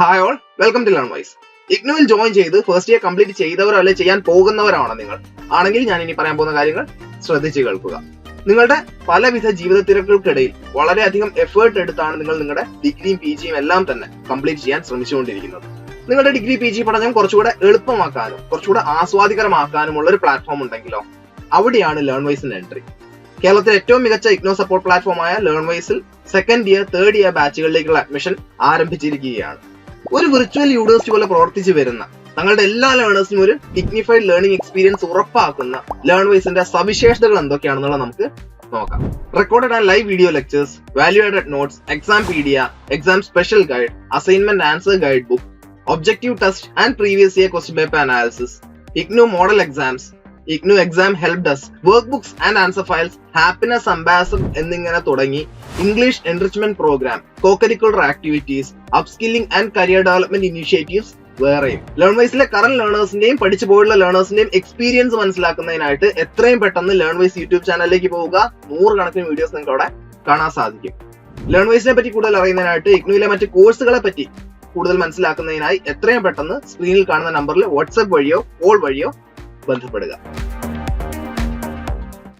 Hi all welcome to learn wise ഇഗ്നുവിൽ join ചെയ്ത് first year complete ചെയ്തവരോ അല്ലെ ചെയ്യാൻ പോകുന്നവരാണോ നിങ്ങൾ? ആണെങ്കിൽ ഞാൻ ഇനി പറയാൻ പോകുന്ന കാര്യങ്ങൾ ശ്രദ്ധിച്ച് കേൾക്കുക. നിങ്ങളുടെ പലവിധ ജീവിത തിരക്കുകൾക്കിടയിൽ വളരെയധികം എഫേർട്ട് എടുത്താണ് നിങ്ങൾ നിങ്ങളുടെ ഡിഗ്രിയും പി ജിയും എല്ലാം തന്നെ കംപ്ലീറ്റ് ചെയ്യാൻ ശ്രമിച്ചുകൊണ്ടിരിക്കുന്നത്. നിങ്ങളുടെ ഡിഗ്രി പി ജി പഠനം കുറച്ചുകൂടെ എളുപ്പമാക്കാനും കുറച്ചുകൂടെ ആസ്വാദികരമാക്കാനുമുള്ള ഒരു പ്ലാറ്റ്ഫോം ഉണ്ടെങ്കിലോ അവിടെയാണ് ലേൺ വൈസിന്റെ എൻട്രി കേരളത്തിലെ ഏറ്റവും മികച്ച ഇഗ്നോ സപ്പോർട്ട് പ്ലാറ്റ്ഫോമായ ലേൺ വൈസിൽ സെക്കൻഡ് ഇയർ തേർഡ് ഇയർ ബാച്ചുകളിലേക്കുള്ള അഡ്മിഷൻ ആരംഭിച്ചിരിക്കുകയാണ്. ഒരു വിർച്വൽ യൂണിവേഴ്സിറ്റി പോലെ പ്രവർത്തിച്ചു വരുന്ന തങ്ങളുടെ എല്ലാ ലേണേഴ്സിനും ഒരു ഡിഗ്നിഫൈഡ് ലേണിംഗ് എക്സ്പീരിയൻസ് ഉറപ്പാക്കുന്ന ലേൺ വൈസിന്റെ സവിശേഷതകൾ എന്തൊക്കെയാണെന്നുള്ള നമുക്ക് നോക്കാം. Recorded and live video lectures value added notes exampedia exam special guide assignment answer guide book objective test and previous year question paper analysis IGNOU model exams IGNOU exam help desk work books and answer files happiness ambassador എന്നിങ്ങനെ തുടങ്ങി English enrichment programme cocurricular activities upskilling and career development initiatives വേറെയും. Learn വൈസിലെ current ലേണേഴ്സിന്റെയും പഠിച്ചു പോയുള്ള ലേണേഴ്സിന്റെയും experience മനസ്സിലാക്കുന്നതിനായിട്ട് എത്രയും പെട്ടെന്ന് learn wise YouTube ചാനലിലേക്ക് പോവുക. നൂറുകണക്കിന് വീഡിയോസ് നിങ്ങൾക്ക് അവിടെ കാണാൻ സാധിക്കും. ലേൺ വൈസിനെ പറ്റി കൂടുതൽ അറിയുന്നതിനായിട്ട് ഇഗ്നുവിലെ മറ്റ് കോഴ്സുകളെ പറ്റി കൂടുതൽ മനസ്സിലാക്കുന്നതിനായി എത്രയും പെട്ടെന്ന് സ്ക്രീനിൽ കാണുന്ന നമ്പറിൽ വാട്സ്ആപ്പ് വഴിയോ കോൾ വഴിയോ ബന്ധപ്പെടുക.